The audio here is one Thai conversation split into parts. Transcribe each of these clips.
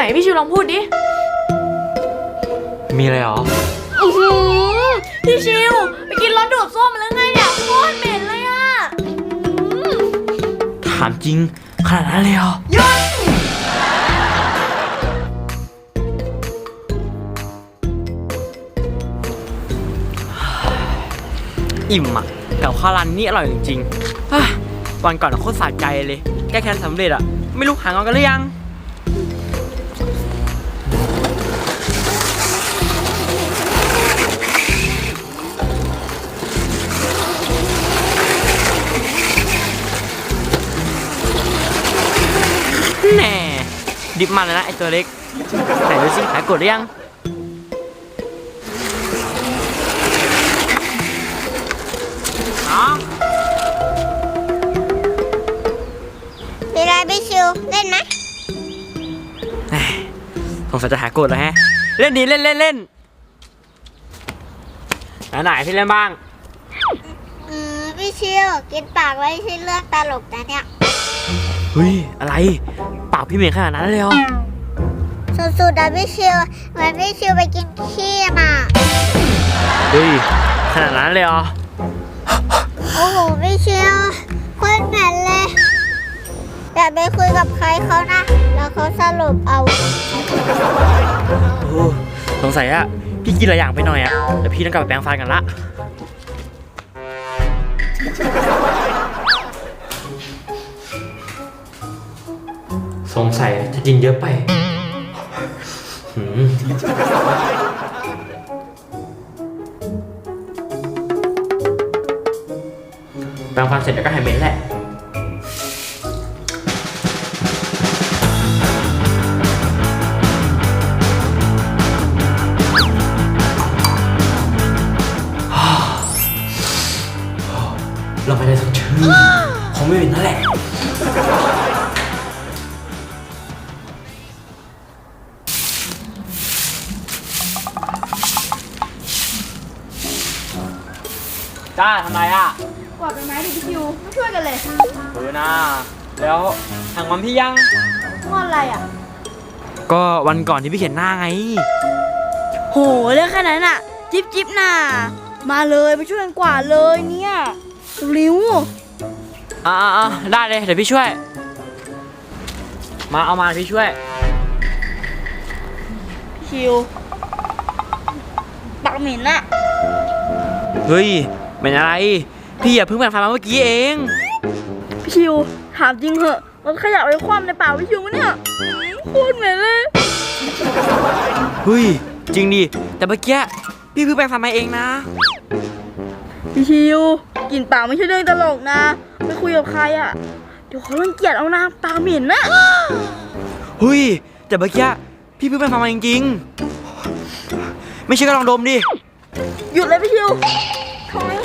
ไหนพี่ชิวลองพูดดิมีอะไรหรออื้อหือพี่ชิวไปกินรสดูดซ่วมมาแล้วไงเนี่ยโคตรเหม็นเลยอะอื้อถามจริง ขนาดนั้นเลยเหรอหยุดอิ่มอะกับข้าวร้านนี้อร่อยจริงๆเฮ้ยวันก่อนอะโคตรสะใจเลย แก้แค้นสำเร็จอะ ไม่รู้หางอนกันหรือยัง ดิบมันเลยนะไอตัวเล็กไหนดูสิหายกดหรือยังอ๋อมีอะไรพี่ชิวเล่นไหมแหม่สงสัยจะหากดแล้วแฮะ เล่นดีเล่นเล่นเล่นไหนไหนพี่เล่นบ้างอืมพี่ชิวกินปากไว้ใช่เรื่องตลกนะเนี่ย เฮ้ย อะไร ปากพี่เหม็นขนาดนั้นเลยเหรอสุดๆอะพี่ชิวเหมือนพี่ชิวไปกินขี้มาเฮ้ยขนาดนั้นเลยเหรอโอ้โหพี่ชิวโคนเหม็นเลยอย่าไปคุยกับใครเขานะ แล้วเขาสรุปเอาโอ้สงสัยอะพี่กินหลายอย่างไปหน่อยอะเดี๋ยวพี่ต้องกลับไปแปรงฟันกันละ สงสัยจะกินเยอะไปหืมแปรงฟันเสร็จแล้วก็หายเหม็นแหละ จ้าทำไรอะกวาดใบไม้ดิพี่ชิวไม่ช่วยกันเลยเออนะแล้วทางวันพี่ยัง งอนอะไรอะ ก็วันก่อนที่พี่เขียนหน้าไง โหเรื่องแค่นั้นอะ จิ๊บจิ๊บน่ะมาเลยไปช่วยกันกวาดเลยเนี่ยริ้วอ่าอ่าได้เลย เดี๋ยวพี่ช่วย มาเอามาพี่ช่วยชิวปากเหม็นอะ เฮ้ย เป็นอะไร พี่อย่าเพิ่งแปรงฟันมาเมื่อกี้เอง พี่ชิวถามจริงเหอะมันขยะไปคว่ำในปากพี่ชิวมั้ยเนี่ยโคตรเหม็นเลยเฮ้ย จริงดิ แต่เมื่อกี้พี่เพิ่งแปรงฟันมาเองนะ พี่ชิวกลินปากไม่ใช่เรื่องตลกนะไปคุยกับใครอะ เดี๋ยวเขารังเกียจเอานะปากเหม็นนะเฮ้ย แต่เมื่อกี้พี่เพิ่งแปรงฟันมาจริงๆไม่เชื่อก็ลองดมดิ หยุดเลยพี่ชิวทอย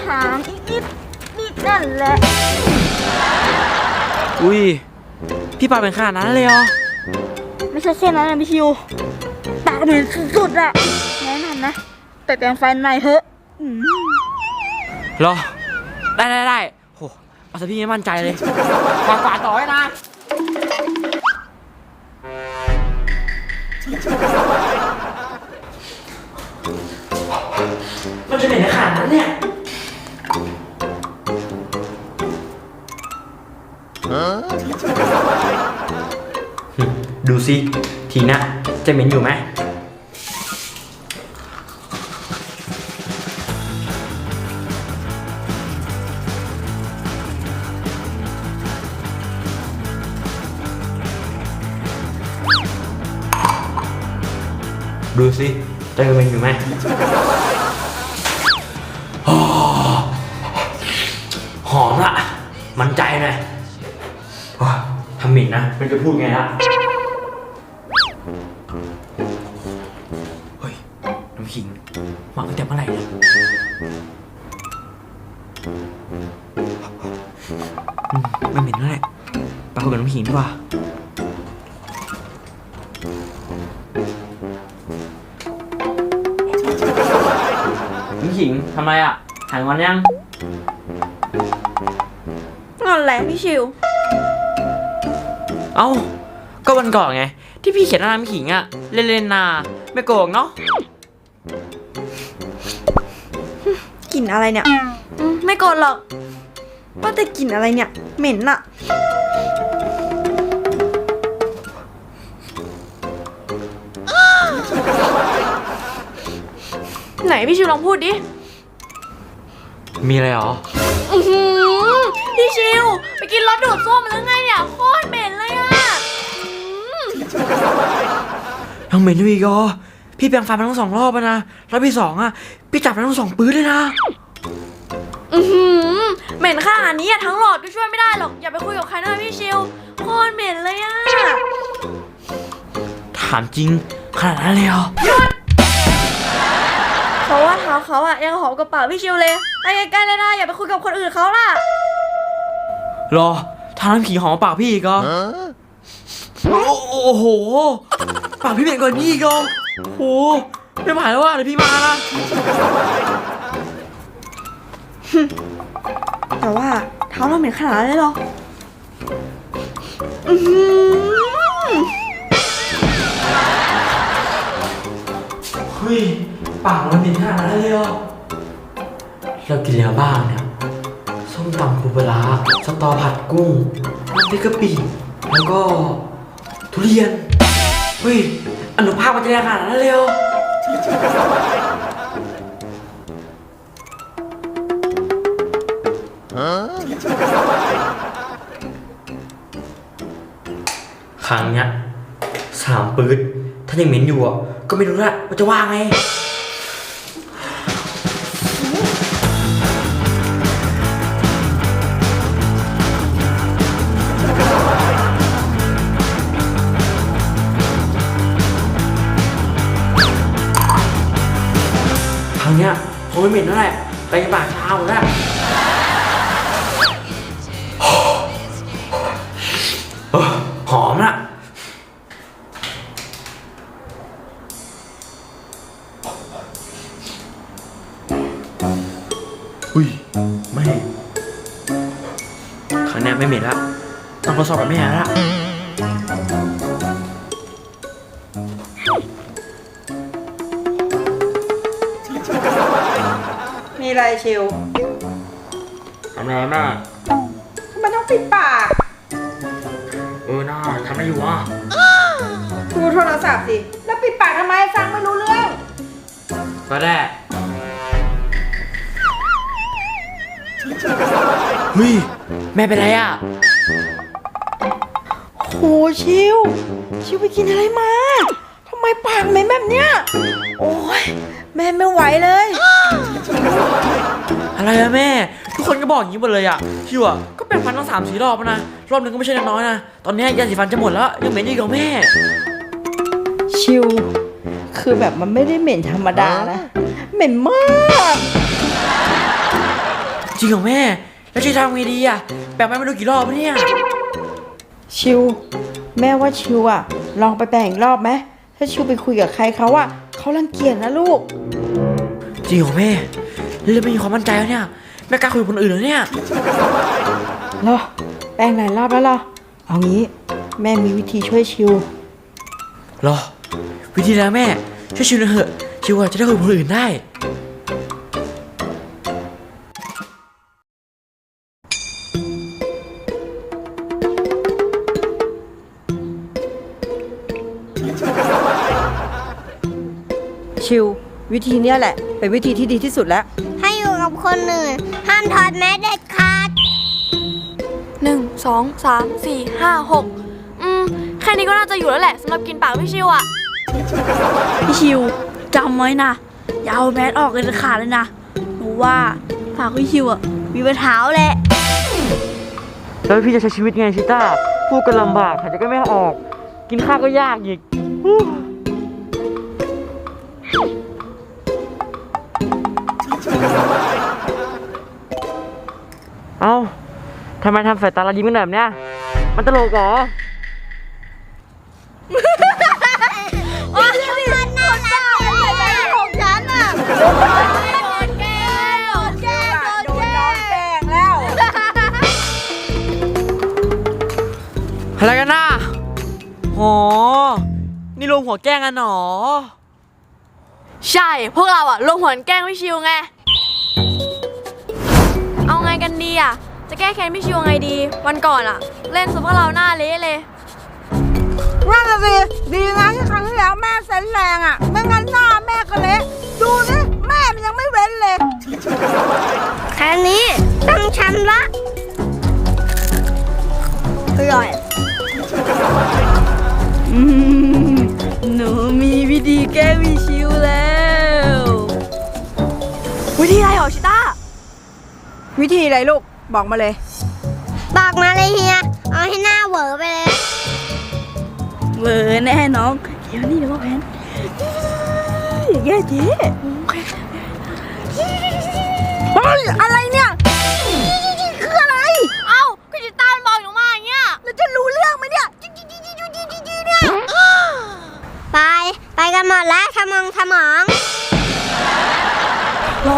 หางอีกนิดนิดนั่นแหละ อุ้ย พี่ปากเป็นขนาดนั้นเลยเหรอ ไม่ใช่แค่นั้นนะพี่ชิวปากเหม็นสุดๆอะแนะนำนะ แต่แต่งฟันใหม่เถอะอืมเหรอ ได้ได้ได้โหเอาซะพี่ไม่มั่นใจเลยกวาดกวาดต่อให้นะ ดูสิทีน่ะจะเหม็นอยู่ไหมดูสิจะเหม็นอยู่ไหมโอ้หอมละ มันใจหน่อย ทำหมิ่นนะมันจะพูดไงล่ะเฮ้ยน้ำขิงมาตั้งแต่เมื่อไหร่เนี่ยอืมไม่เหม็นแล้วแหละไปคุยกับน้ำขิงดีกว่าน้ำขิงทำไรอะหายงอนยัง งอนแหละพี่ชิว เอ้า ก็วันก่อนไง ที่พี่เขียนหน้าน้ำขิงอะเล่นๆนาไม่โกงเนาะกลิ่นอะไรเนี่ยอืมไม่โกรธหรอกว่าแต่กลิ่นอะไรเนี่ย เหม็นอะไหนพี่ชิวลองพูดดิ มีอะไรหรอ อือหือพี่ชิว ไปกินรสดูดซ่วมมาแล้วไงเนี่ยโคตร ยังเหม็นอยู่อีกเหรอพี่แปรงฟันมาทั้งสองรอบแล้วนะรอบที่สองอะพี่จับมาทั้งสองปื้ดเลยนะ อือหือเหม็นขนาดนี้อะทั้งหลอดก็ช่วยไม่ได้หรอก อย่าไปคุยกับใครนะพี่ชิวโคตรเหม็นเลยอะถามจริงขนาดนั้นเลยเหรอเขาว่าเท้าเขาอะยังหอมกระเป๋าพี่ชิวเลยไปใกล้ๆเลยนะอย่าไปคุยกับคนอื่นเขาล่ะ รอทางน้ำขิงหอมปากพี่อีกเหรอโอ้โอ้โห ปากพี่เหม็นกว่านี้อีกเหรอโอ้โหไม่ไหวแล้วว่ะเดี๋ยวพี่มานะแต่ว่าเท้าเราเหม็นขนาดนั้นเลยเหรออือหือเฮ้ยปากมันเหม็นขนาดนั้นเลยเหรอเรากินอะไรมาบ้างเนี่ยส้มตำปูปลาร้าสตอผัดกุ้งน้ำพริกกะปิแล้วก็ทุเรียน เฮ้ย อนุภาพมันจะได้ขนาดนั้นเลยเหรอครั้งเนี้ยสามปืนถ้ายังเหม็นอยู่อะก็ไม่รู้ละว่าจะว่าไง เนี้ยคงไม่เหม็นแล้วแหละไปปากเช้าหมดแล้วเออหอมนะอุ้ย ไม่ครั้งเนี้ยไม่เหม็นละต้องทดสอบกับแม่ละ อะไรชิวทำอะไรแม่ทำไมต้องปิดปาก เออน่าทำอะไรอยู่อะดูโทรศัพท์สิ แล้วปิดปากทำไมฟังไม่รู้เรื่อง ก็ได้เฮ้ยแม่เป็นไรอะโหชิว ชิวไปกินอะไรมาทำไมปากเหม็นแบบเนี้ย โอ้ยแม่ไม่ไหวเลย อะไรอะแม่ ทุกคนก็บอกอย่างนี้หมดเลยอะชิวอะก็เป็นฟันตั้งสามสี่รอบแล้วนะ รอบหนึ่งก็ไม่ใช่น้อยๆนะ ตอนเนี้ยยาสีฟันจะหมดแล้ว ยังเหม็นอยู่อีกเหรอแม่ ชิว คือแบบมันไม่ได้เหม็นธรรมดานะ เหม็นมาก จริงเหรอแม่ แล้วจะทำไงดีอะแปลงไปไม่รู้กี่รอบแล้วเนี่ย ชิว แม่ว่าชิวอะลองไปแปลงอีกรอบไหมถ้าชิวไปคุยกับใครเขาอะเขารังเกียจนะลูกจ ริงเหรอแม่เลยไม่มีความมั่นใจแล้วเนี่ยไม่กล้าคุยกับคนอื่นแล้วเนี่ยเหรอแปลงหลายรอบแล้วเหรอเอางี้แม่มีวิธีช่วยชิวรอ วิธีแล้วแม่ ช่วยชิวหน่อยเถอะชิวอะจะได้คุยกับคนอื่นได้ ชิว วิธีเนี้ยแหละ เป็นวิธีที่ดีที่สุดแล้วถ้าอยู่กับคนอื่น ห้ามถอดแมสเด็ดขาด หนึ่งสองสามสี่ห้าหกอืม แค่นี้ก็น่าจะอยู่แล้วแหละสำหรับกินปากพี่ชิวอะพี่ชิวจำไว้นะ อย่าเอาแมสออกเลยขาดเลยนะหนูว่าฝากพี่ชิวอะมีปัญหาแหละ แล้วพี่จะใช้ชีวิตไงชิต้าพูดกันลำบากหายใจก็ไม่ออก กินข้าวก็ยากอีก เอ้าทำไมทำสายตาเรายิ้มกันแบบเนี้ย มันตลกเหรอ โอ้ยมันน่ารักเลยของฉันอะโดนแกล้งโดนแกล้งโดนแกล้งแล้วอะไรกันน่ะโหนี่รวมหัวแกล้งกันหนอใช่ พวกเราอะลงหัวแกล้งพี่ชิวไง อะจะแก้แค้นพี่ชิวไงดี วันก่อนอะเล่นสุพวกเราหน้าเละเลยนั่นน่ะสิดีนะที่ครั้งที่แล้วแม่เซ็นแรงอะ ไม่งั้นหน้าแม่ก็เละดูนี่แม่มันยังไม่เว้นเลยครั้งนี้ต้องฉันละอร่อยอืมหนูมีวิธีแก้พี่ชิวแล้ว วิธีอะไรหรอชิต้า วิธีอะไรลูกบอกมาเลย บอกมาเลยเฮีย เอาให้หน้าเหวอไปเลย เวอร์แน่น้อง เดี๋ยวนี่เดี๋ยวว่าแผนอย่าแย่เจ๊เฮ้ยอะไร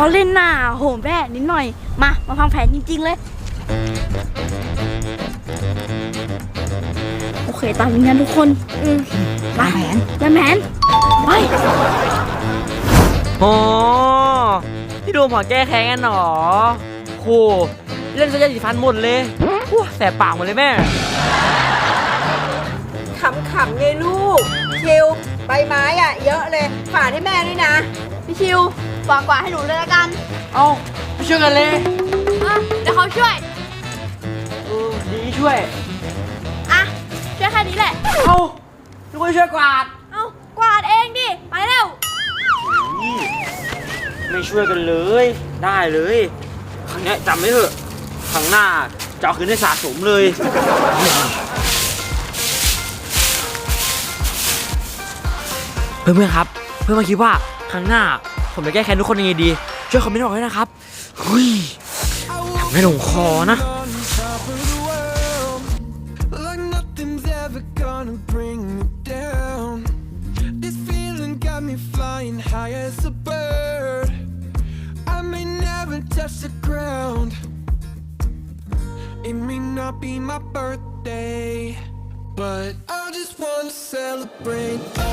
อเล่นหน้าโหมแม่นิดหน่อย มา มาฟังแผนจริง ๆ เลย โอเค ตามนี้นะทุกคน อืมมาแผนแผนไปอ๋อที่รวมหัวแก้แค้นกันหนอโหเล่นซะยาสีฟันหมดเลยว้าแสบปากหมดเลยแม่ขำๆไงลูก ชิวใบไม้อะ เยอะเลย ฝากให้แม่ด้วยนะ พี่ชิวฝากกวาดให้หนูเลยละกันเอาไปช่วยกันเลยอะเดี๋ยวเขาช่วย เออดีช่วย อะ ช่วยแค่นี้แหละ เอาทุกคนช่วยกวาดเอ้ากวาดเองดิ ไปเร็วไม่ช่วยกันเลย ได้เลย ครั้งเนี้ยจำไว้เถอะครั้งหน้าจะเอาคืนให้สะสมเลย เพื่อนๆครับ เพื่อนมาคิดว่า ครั้งหน้า ผมจะแก้แค้นทุกคนยังไงดี ช่วยคอมเมนต์บอกด้วยนะครับเฮ้ยทำให้ลงคอนะ Birthday, but I just want to celebrate.